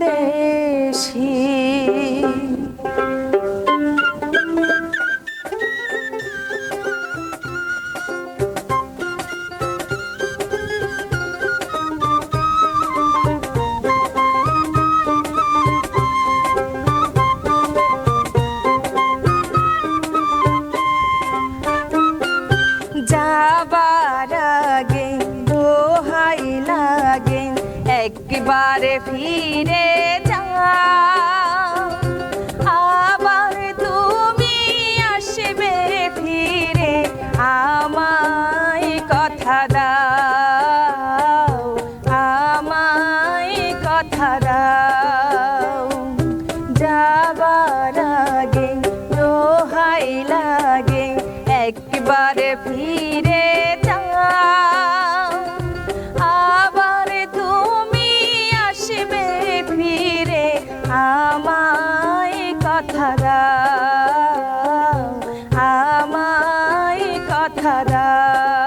দেশী একবার ফিরে যা আবার তুমি আসবে ফিরে, আমায় কথা দাও, আমায় কথা দাও। যাবার আগে দোহাই লাগে, একবার ফিরে তারা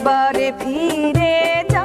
এবারে ফিরে যা।